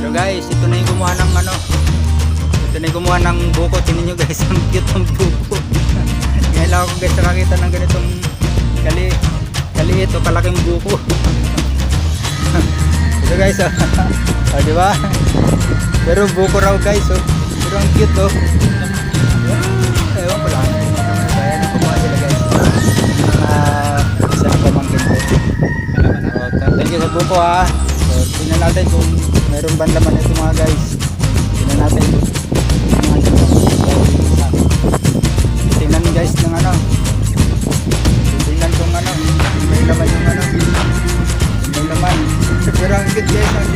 Hello guys, ito na yung gumawa ng ano. Ito na yung gumawa ng buko. Tingnan nyo guys, ang cute ng buko. Ngayon lang ako guys nakakita ng ganitong kali kaliit o kalaking buko. ito guys, oh. oh, di ba? Pero buko raw guys, oh. Pero ang cute oh. Ewan ko lang. Kaya na gumawa sila guys. Ah, isa na pamangkin ko. So, thank you sa buko ha. So, tingnan natin kung meron ba laman ito mga guys. Tingnan natin. Tingnan guys ng ano. Tingnan kung ano. May laman yung ano. May laman. Pero ang cute guys. Ang.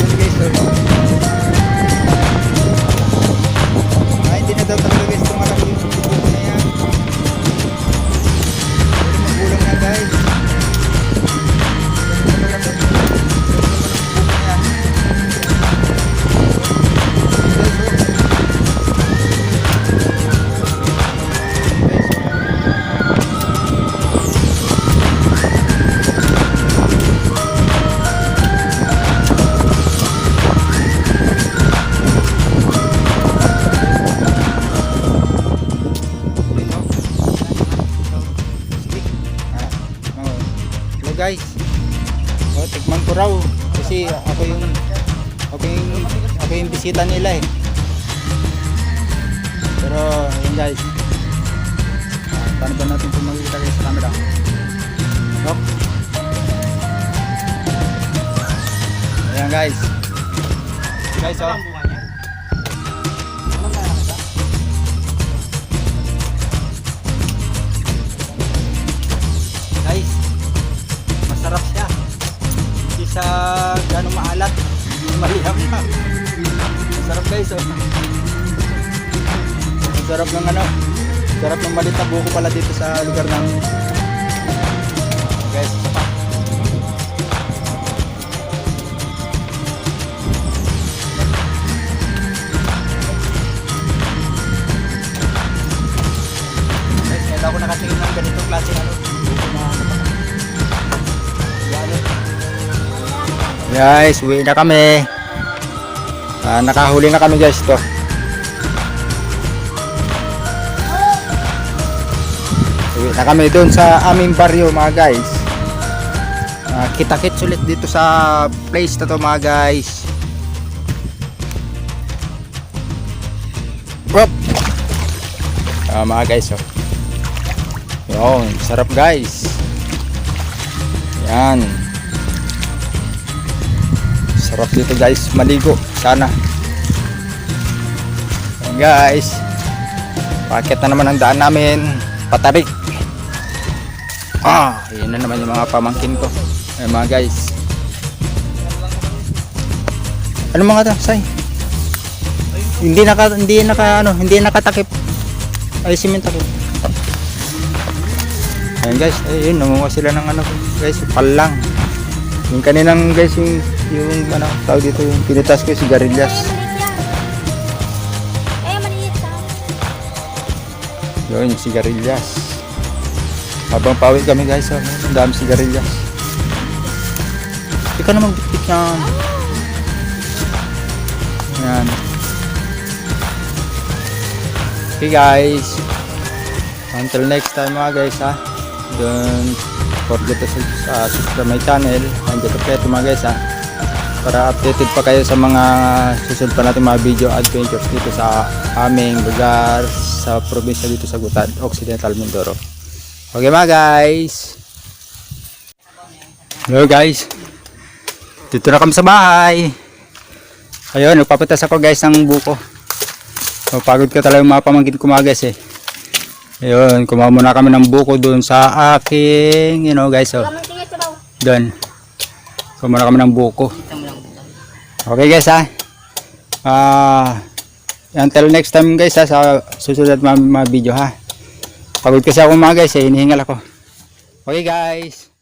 Cute guys. Oh. Ay, hindi na daw talaga guys kung guys. Oh, tikman ko raw kasi ako yung ako yung ako yung bisita nila eh. Pero yun guys. Ah, paano ba natin kung makikita guys sa camera? No? Ayan guys. Guys oh. Maliham na. Masarap guys oh. Masarap ng ano. Sarap ng malit na buko pala dito sa lugar ng guys. Guys, kaya ako nakatingin ng ganitong klase ano. Guys, uwi na kami. Ah, nakahuli na kami guys to. Uwi na kami doon sa aming baryo mga guys. Ah, kita-kits ulit dito sa place na to mga guys. Whoop! Ah, mga guys oh. Yun, sarap guys. Yan. Sarap dito guys, maligo. Sana. Yan guys. Pakit na naman ang daan namin. Patarik. Ah, yun na naman yung mga pamangkin ko. Ay mga guys. Ano mga say? Hindi naka hindi naka ano, hindi nakatakip. Ay simen takip. Ayun guys, ayun nangunga sila ng ano guys, palang. Yung kaninang guys yung yung ano, tawag dito yung pinitas ko sigarilyas. Eh, maliit lang. Yun, yung sigarilyas. Habang pawi kami guys, oh, ang dami sigarilyas. Hindi ka na magbitbit yan. Yan. Okay guys. Until next time mga guys ha. Don't forget to uh, subscribe my channel. And don't forget mga guys ha. Para updated pa kayo sa mga susunod pa natin mga video adventures dito sa aming lugar sa probinsya dito sa Gutad, Occidental Mindoro. Okay mga guys. Hello guys. Dito na kami sa bahay. Ayun, nagpapatas ako guys ng buko. So, pagod ka talaga yung mga pamangkin ko mga guys eh. Ayun, kumawa muna kami ng buko doon sa aking, you know guys, oh. Doon. Kumawa muna kami ng buko. Okay guys ha. Ah, until next time guys ha, sa susunod mga, mga video ha. Pagod kasi ako mga guys eh, hinihingal ako. Okay guys.